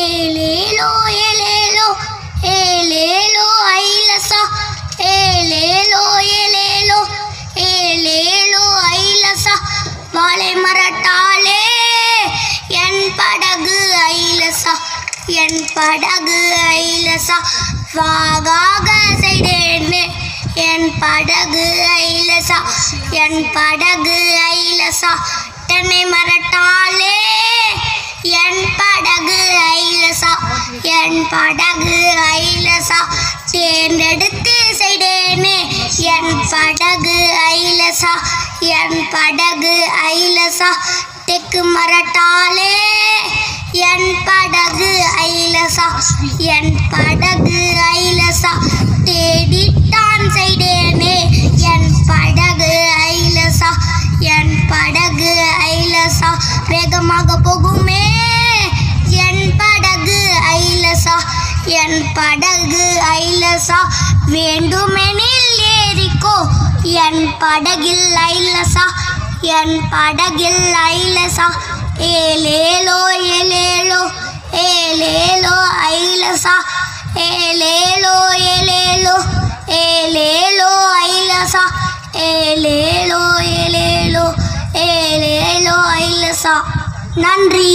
ఏలేలో ఏలేలో ఏలేలో ఐలస ఏలేలో ఏలేలో ஏலேலோ ஐலசா. வாழை மரட்டாலே என் படகு ஐலசா என் படகு ஐலசா. வாகாக செய்தேன்னு என் படகு ஐலசா என் படகு ஐலசா. தென்னை மர என் படகு ஐலசா தேர்ந்தெடுத்து செய்தேனே. என் படகு ஐலசா என் படகு ஐலசா தெக்கு மரட்டாலே என் படகு ஐலசா என் படகு ஐலசா தேடித்தான் செய்தேனே. என் படகு ஐலசா என் படகு ஐலசா வேகமாக போகுமே. படகு ஐலசா வேண்டுமெனில் ஏறிக்கோ. என் படகில் ஐலசா என் படகில் ஐலசா. ஏலேலோ ஏலேலோ ஏலேலோ ஐலசா. ஏலேலோ ஏலேலோ ஏலேலோ ஐலசா. ஏலேலோ ஏலேலோ ஏலேலோ ஐலசா. நன்றி.